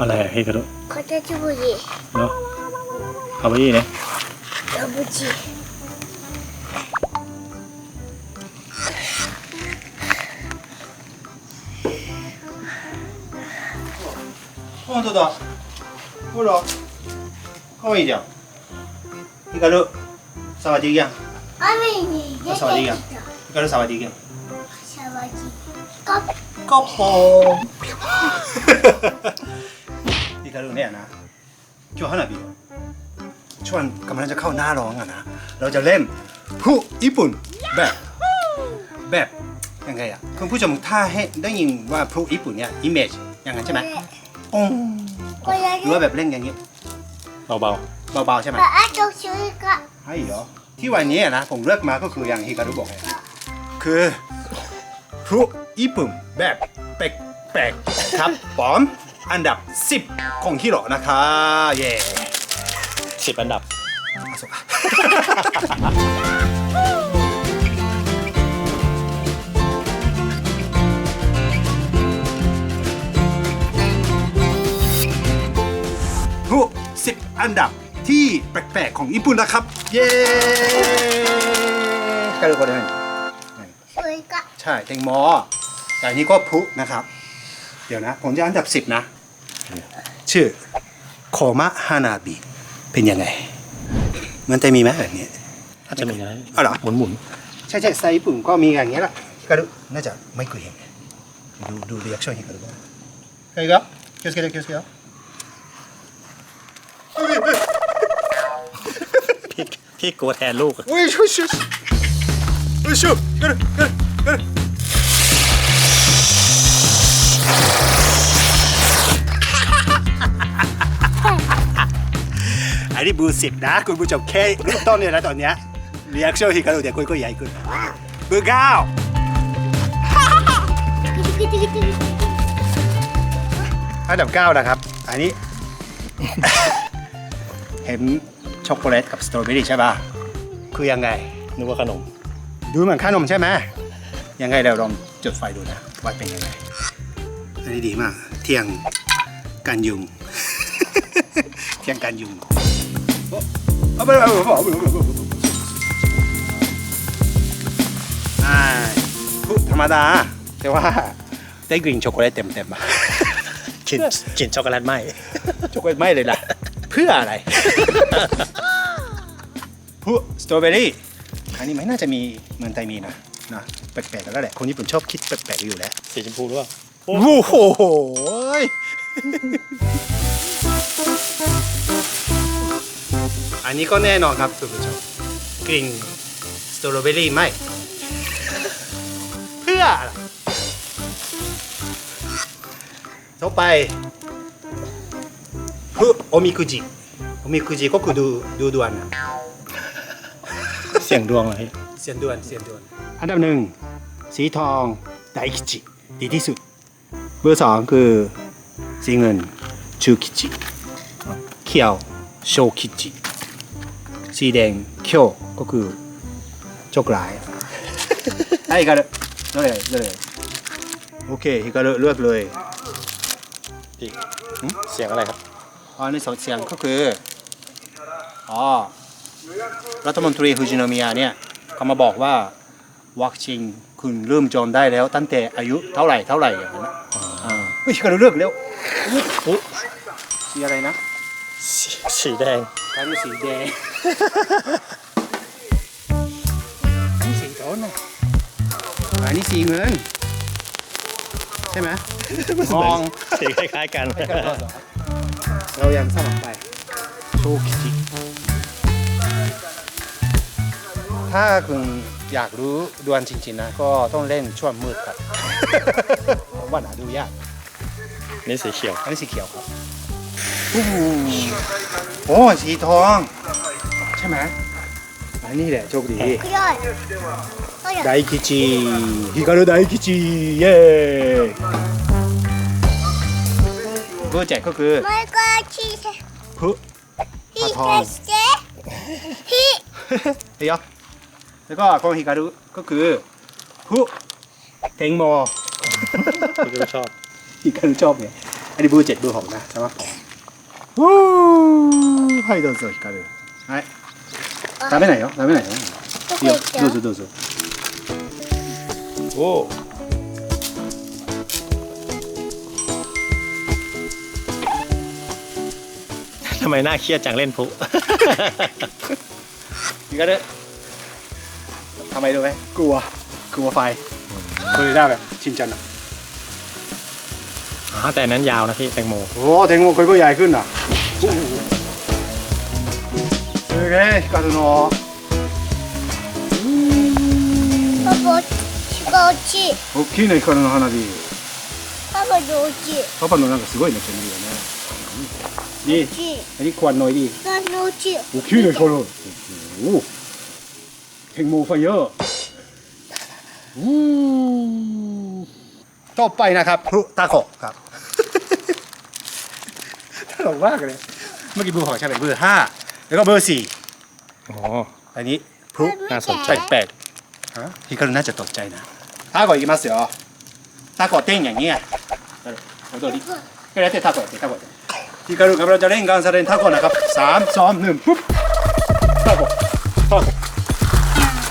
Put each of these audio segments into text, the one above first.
อะไรอะฮิคารุ 形ぶり เนาะเอาไปยี่เนี่ย ラブチ 本当だほらかわいいじゃんヒカル触っていいやんヒ雨に出てきた触りがカル触っていいやんシャワジカッ ก็พอพี่การุ เนี่ยนะชั่วฮานาบิชวนกำลังจะเข้าหน้าร้องอะนะ เราจะเล่นผู้ญี่ปุ่นแบบแบบยังไงอะคุณผู้ชมถ้าให้ได้ยินว่าผู้ญี่ปุ่นเนี่ยอิมเมจอย่างนั้นใช่ไหมองหรือว่าแบบเล่นอย่างนี้เบาๆเบาๆใช่ไหมใช่อก็ให้เหรอที่วันนี้นะผมเลือกมาก็คืออย่างฮิคารุบอกคือผู้ญี่ปุ่นแบบแปลกๆครับปอม อันดับ 10 ของฮิโร่นะคะเย่สิบอันดับฮุบสิบอันดับที่แปลกๆของญี่ปุ่นนะครับ เย่กระโดดเลย สวยกะใช่เต็งมอแต่อันนี้ก็พลุนะครับ ดี๋ยวนะ ผมจะอันดับสิบนะ ชื่อโคมะฮานาบิเป็นยังไง มันจะมีไหมแบบนี้ อาจจะมีนะ อ๋อเหรอ หมุนหมุน ใช่ใช่ไซส์ญี่ปุ่นก็มีอย่างเงี้ยแหละกระดูน่าจะไม่เคยเห็นดูดูรีแอคชั่นที่กระดูกใครก็気をつけて気をつけて พี่พี่กลัวแทนลูกอะ おいしょよしよしよいしょくるくるくる อันนี้บูสิบนะ คุณผู้ชมแค่เริ่มต้นเนี่ยนะตอนเนี้ยเรียกชื่อฮิคารุเดี๋ยวคุณก็ใหญ่ขึ้นบูร์เก้าอันดับเก้านะครับ อันนี้ เห็นช็อกโกแลตกับสตรอเบอรี่ใช่ป่ะ คือยังไง นึกว่าขนม ดูเหมือนขนมใช่ไหมยังไงเราลองจุดไฟดูนะว่าเป็นยังไง นนี้ดีมาก เที่ยงกันยุง เที่ยงกันยุงเอาไปเอาไปเอาไปเอาไปเอาไปง่ายพูดธรรมดา แต่ว่าได้กลิ่นช็อกโกแลตเต็มๆอะกินกินช็อกโกแลตไหมช็อกโกแลตไหมเลยล่ะ เพื่ออะไรผู้สตรอเบอรี่อันนี้ไม่น่าจะมีเมืองไทยมีนะนะแปลกๆแล้วแหละคนญี่ปุ่นชอบคิดแปลกๆอยู่แล้วสีชมพูหรือเปล่า โอ้โหอันนี้ก็แน่นอนครับคุณผู้ชมกลิ่นสตรอเบอรี่ไม่เพื่ออะไรต่อไปคือโอมิคุจิโอมิคุจิก็คือดูดูดวนนะเสียงดวงเหรอพี่เสียนด่วนเสียนด่วน อันดับหนึ่งสีทองไดคิจิดีที่สุด เบอร์สองคือสีเงินชูคิจิเขียวโชคิจิสีแดงเขียวก็คือโชคร้ายให้ฮิการุเลือกเลยเลือกเลยโอเคฮิการุเลือกเลยพี่เสียงอะไรครับอ๋อในสองเสียงก็คืออ๋อรัฐมนตรีฟูจิโนมิยาเนี่ยเขามาบอกว่าวัคซีนคุณเริ่มจองได้แล้วตั้งแต่อายุเท่าไหร่เท่าไหร่อย่างนั้นนะอ่า เฮ้ยก็เลือกแล้วอุ๊ยสีอะไรนะสีสีแดงการสีแดงอันนี้สีโต้นนะอันนี้สีเงิน ใช่ไหมมองสีคล้ายๆกัน เรายังสลับไปโชคิจิถ้าคุณอยากรู้ดวลจริงๆนะ ก็ต้องเล่นช่วงมืดครับ ผมว่าหาดูยาก นี่สีเขียว อันนี้สีเขียวครับโอ้โหโอ้สีทอง ใช่ไหมอันนี้แหละโชคดียดไดคิจิฮิการุไดคิจิเย้เบอร์แจกก็คือไม่ก็ชีสพุพี่เกสพี่เฮ้ยยแล้วก็ของฮิการุก็คือพุเทงโมที่เราชอบ ฮิการุชอบไงไอ นนี้เบอร์เจ็ดเบอร์หกนะสำหรับผมวู้はいどうぞ光るはい食べないよ食べないよどこいいよ行ったどうぞどうぞ โอ้ทำไมน่าเครียดจังเล่นพลุ 光るทำไมรู้ไหมกลัวกลัวไฟเคยได้แบบชินจันอ่ะ อ๋อแต่อันนั้นยาวนะพี่แตงโม โอ้แตงโมค่อยๆใหญ่ขึ้นอ่ะすげえ光るのパパが落ち大きいね光の花火パパで落ちパパのなんかすごいね煙がねนี่ 落ち อันนี้ควันหน่อยดิ 何の落ち大きいね光るโอ้โหแตงโมไฟเยอะอู้ต่อไปนะครับพลุตาโขกครับ หลงมากเลย เมื่อกี้เบอร์ของฉันเป็นเบอร์ห้าแล้วก็เบอร์สี่อ๋ออันนี้พลุน่าสนใจแปดฮะฮิคารุน่าจะตกใจนะถ้าก่อนอีกมาเสียถ้าก่อนเต้นอย่างนี้อะโดนดิก็แล้วแต่ถ้าก่อนถ้าก่อนฮิคารุกำลังจะเล่นการแสดงถ้าก่อนนะครับสามสองหนึ่งปุ๊บถ้าก่อนถ้าก่อน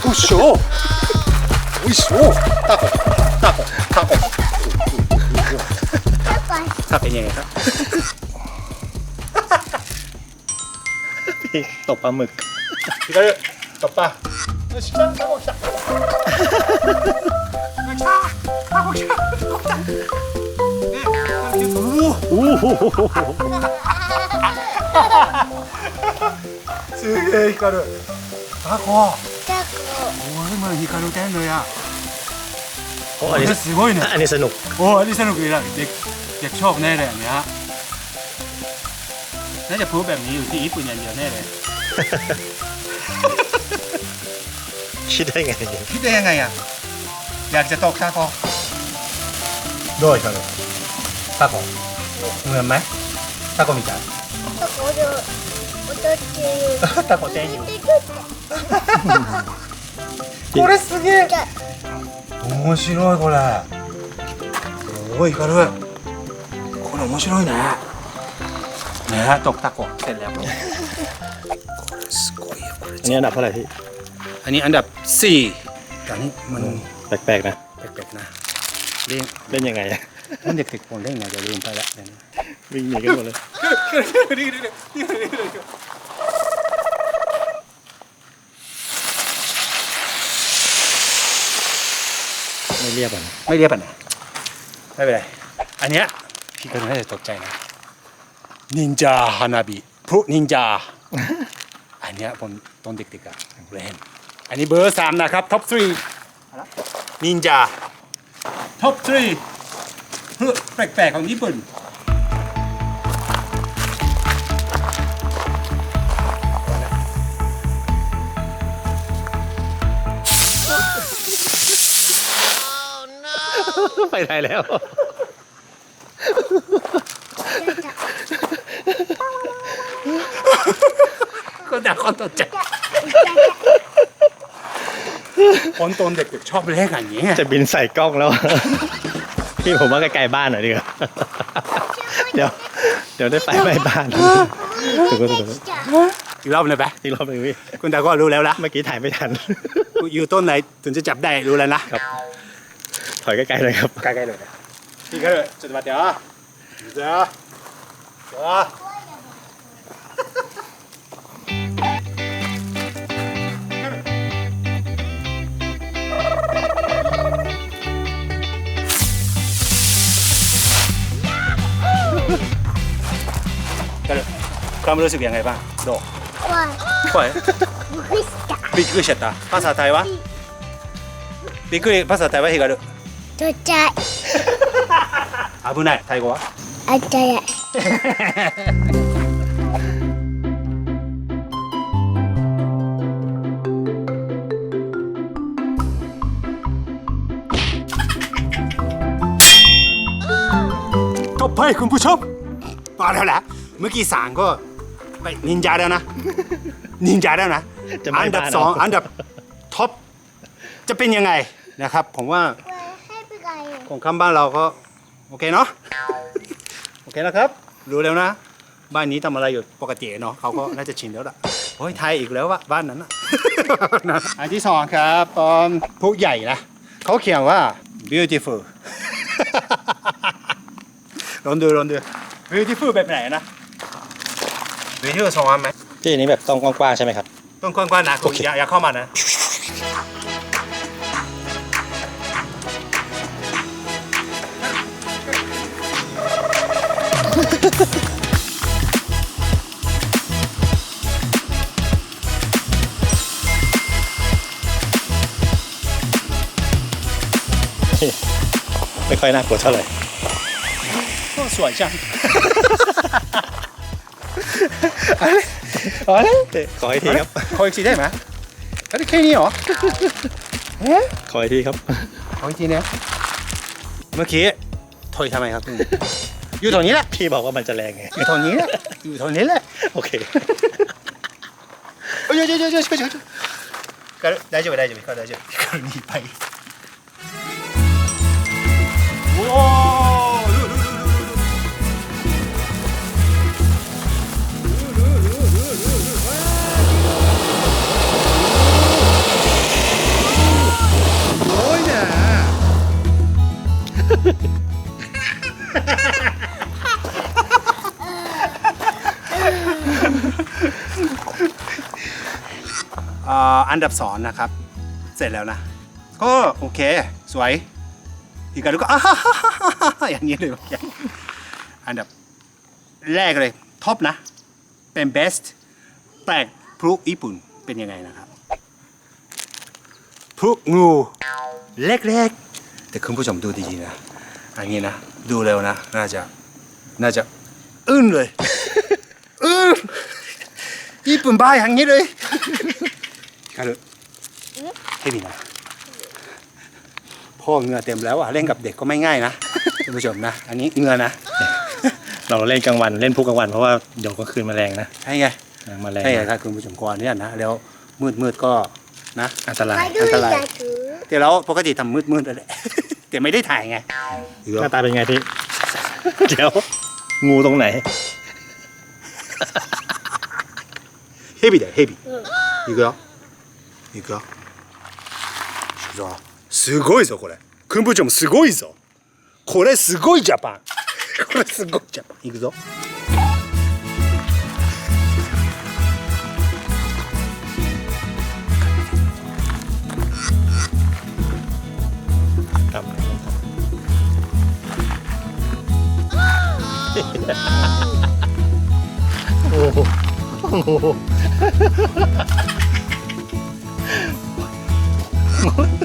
โอ้โหโอ้โหถ้าก่อนถ้าก่อนถ้าก่อนถ้าเป็นยังไงครับ ตบปลาหมึก ヒカル突破よし来たタコ来た来たタコ来たタコ来たねおお โอ้โห すげえ光るタコタおい今光るてんのや โอ้ こ อัน れ นี้ すごいね อันนี้สนุก โอ้อันนี้สนุกดีนะเด็กเด็กชอบแน่เลยอันเนี้ย น่าจะพูดแบบนี้อยู่ที่ญี่ปุ่นอย่างเดียวแน่เลย คิดได้ไง คิดได้ยังไงอ่ะอยากจะตกตาโกどう光るタコเหมือนไหมタコみたいタコで踊ってるタコ天อยู่ ここれすげえじゃ面白いこれすごい光るこれ面白いね นะฮะจกตะกวเสร็จแล้ว อันนี้อันดับเท่าไหร่พี่ อันนี้อันดับ4แต่นี้มันแปลกๆนะ แปลกๆนะเล่นเล่นยังไงอะมันเด็กๆคนเล่นนะจะลืมไปละเดี๋ยวนี้วิ่งหนีกันหมดเลยไม่เรียบอะไม่เรียบอะนะไม่เป็นไร อันเนี้ยพี่ก็น่าจะตกใจนะ นินจาฮานาบิพลุนินจา อันเนี้ยผมตอนเด็กๆอะเล่นอันนี้เบอร์สามนะครับท็อปทรีนินจาท็อปทรีพลุแปลกๆของญี่ปุ่นไปได้แล้ว แต่คนตกใจคนตนเด็กๆชอบเลขอย่างนี้จะบินใส่กล้องแล้ว พี่ผมว่าใกล้ๆบ้านหน่อยดีกว่าเดี๋ยว เดี๋ยวได้ไปไม่บ้านถูองถูกต้องอีกรอบหนึงไปอีกรอบหนึ่งพี่คุณตาก็รู้แล้วละเมื่อกี้ถ่ายไม่ทัน อยู่ต้นไหนถึงจะจับได้รู้แล้วนะ ถอยใกล้ๆเลยครับ ใกล้ๆเลยนะพี่ก็เลยจุดบัตรเดี๋ยวเดี๋ยวเดี๋ยว มรู้สึกยังไงบ้างโด 怖い 怖いびっくりしたびっくりしちゃったภาษาไทยはびっくりภาษาไทยはヒガルとっちゃい危ないタイ語はあったやい ก็ไปคุณผู้ชมมาแล้วแหละเมื่อกี้สางก็ ไปนินจาแล้วนะ นินจาแล้วนะอันดับสองอันดับท็อปจะเป็นยังไงนะครับ ผมว่าของคำบ้านเราก็โอเคเนาะ โอเคนะครับ รู้แล้วนะ บ้านนี้ทำอะไรอยู่ปกติเนาะเขาก็น่าจะชินแล้วล่ะโอ้ยไทยอีกแล้ววะบ้านนั้นอะ อันที่สองครับตอนผู้ใหญ่นะเขาเขียนว่า beautiful ลองดูลองดู beautiful แบบไหนนะ beautiful สองอันไหมพี่อันนี้แบบต้องกว้างๆใช่ไหมครับ ต้องกว้างๆนะคุณอย่าอย่าเข้ามานะไม่ค่อยน่ากลัวเท่าไหร่ก็สวยจัง อะไรอะไร ขออีกทีครับ ขออีกทีได้ไหมอันนี้แค่นี้เหรอเอ๊ะ ขออีกทีครับ ขออีกทีนะเมื่อกี้ถอยทำไมครับคุณอยู่ตรงนี้แหละ พี่บอกว่ามันจะแรงไง อยู่ตรงนี้แหละอยู่ตรงนี้แหละ โอเค เอ้ยเดี๋ยวเดี๋ยวเดี๋ยวเดี๋ยวเดี๋ยวก็大丈夫大丈夫ก็大丈夫これにいっぱい อันดับสองนะครับ เสร็จแล้วนะ ก็โอเค สวยอีกันก็อ่าฮ่าฮ่าฮ่าฮ่าอย่างนี้เลยอันดับแรกเลยท็อปนะ เป็น best แต่พลุญี่ปุ่นเป็นยังไงนะครับพลุงูเล็กๆ แต่คุณผู้ชมดูดีๆนะอันนี้นะ ดูเร็วนะ น่าจะ น่าจะ อึ้งเลย อึ้งญี่ปุ่นบ้าอย่างนี้เลย กันเลยเฮบินะพ่อเหงื่อเต็มแล้วอ่ะ เล่นกับเด็กก็ไม่ง่ายนะคุณผู้ชมนะ อันนี้เหงื่อนะ เราเล่นกลางวันเล่นพวกกลางวันเพราะว่าเดี๋ยวกลางคืนแมลงนะ ใช่ไง แมลง ใช่ไงครับคุณผู้ชมก่อนเนี่ยนะ แล้วมืดมืดๆก็นะ อันตราย Why do we Antara. like to? แต่เราปกติทำมืดมืดๆนั่นแหละ แต่ไม่ได้ถ่ายไง หน้าตาเป็นไงพี่ เดี๋ยว งูตรงไหน ヘビだよヘビいくよいくよ いく？よすごいぞこれ。訓部長もすごいぞ。これすごいジャパン。これすごいジャパン。いくぞ。頑張れ。おおおお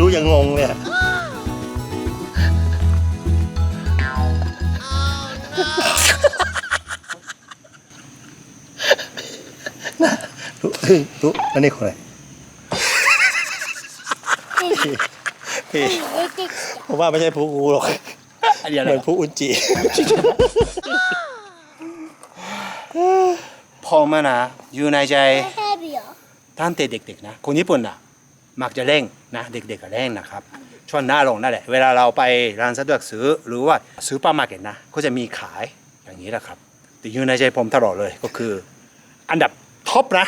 รู้ยังงงเนี่ยตุ๊ตุ๊อันนี้คนอะไรนพี่ผมว่าไม่ใช่ผู้กูหรอกเหมือนผู้อุจิพ่อม่นะอยู่ในใจท่านเต่เด็กๆนะ คนญี่ปุ่นอะ มักจะเร่ง นะเด็กๆก็เร่งนะครับ ช่วงหน้าลงนั่นแหละ เวลาเราไปร้านสะดวกซื้อหรือว่าซูเปอร์มาร์เก็ตนะ ก็จะมีขายอย่างนี้แหละครับแต่อยู่ในใจผมตลอดเลยก็คือ อันดับท็อปนะ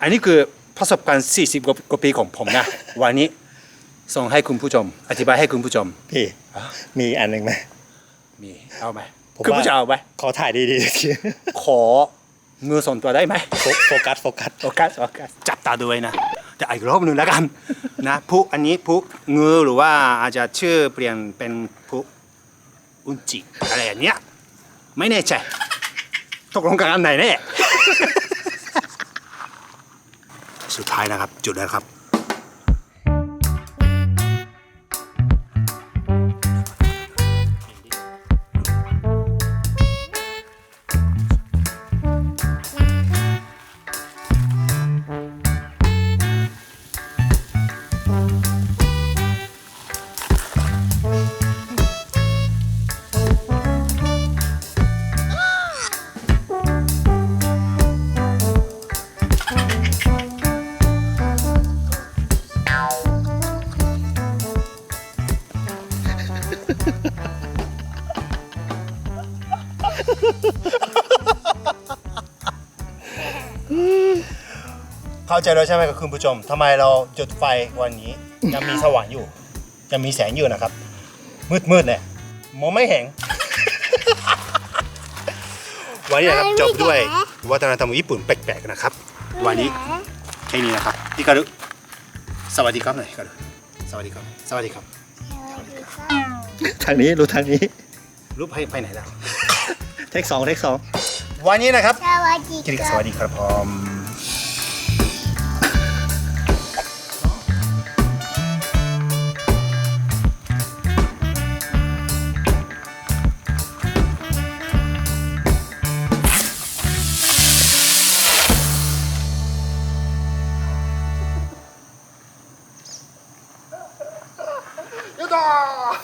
อันนี้คือประสบการณ์ 40 กว่ากว่าปีของผมนะ วันนี้ส่งให้คุณผู้ชม อธิบายให้คุณผู้ชม พี่ มีอีกอันหนึ่งไหมมีเอาไหมผมคุณว่าผู้ชมเอาไหมขอถ่ายดีๆทีขอเงือส่วนตัวได้ไหมโฟโฟกัสโฟกัสโอเคโอเคจับตาด้วยนะ แต่อีกรอบหนึ่งแล้วกันนะผู้อันนี้ผู้เงือหรือว่าอาจจะชื่อเปลี่ยนเป็นผู้อุนจิอะไรอย่างเนี้ยไม่แน่ใจตกลงกันอันไหนแน่ สุดท้ายนะครับ จุดแล้วครับ เข้าใจแล้วใช่ไหมครับคุณผู้ชมทำไมเราจุดไฟวันนี้ยังมีสว่างอยู่ยังมีแสงอยู่นะครับมืดๆเนี่ยมองไม่เห็น วันนี้นะครับจบด้วยวัฒนธรรมญี่ปุ่นแปลกๆนะครับ วันนี้แค่นี้นะครับพี่การุสวัสดีครับหน่อยการุสวัสดีครับ สวัสดีครับ ทางนี้รู้ทางนี้รูปให้ไปไหนแล้ว เทคสองเทคสองวันนี้นะครับ สวัสดีคิริคสรับ วัสดีครับผม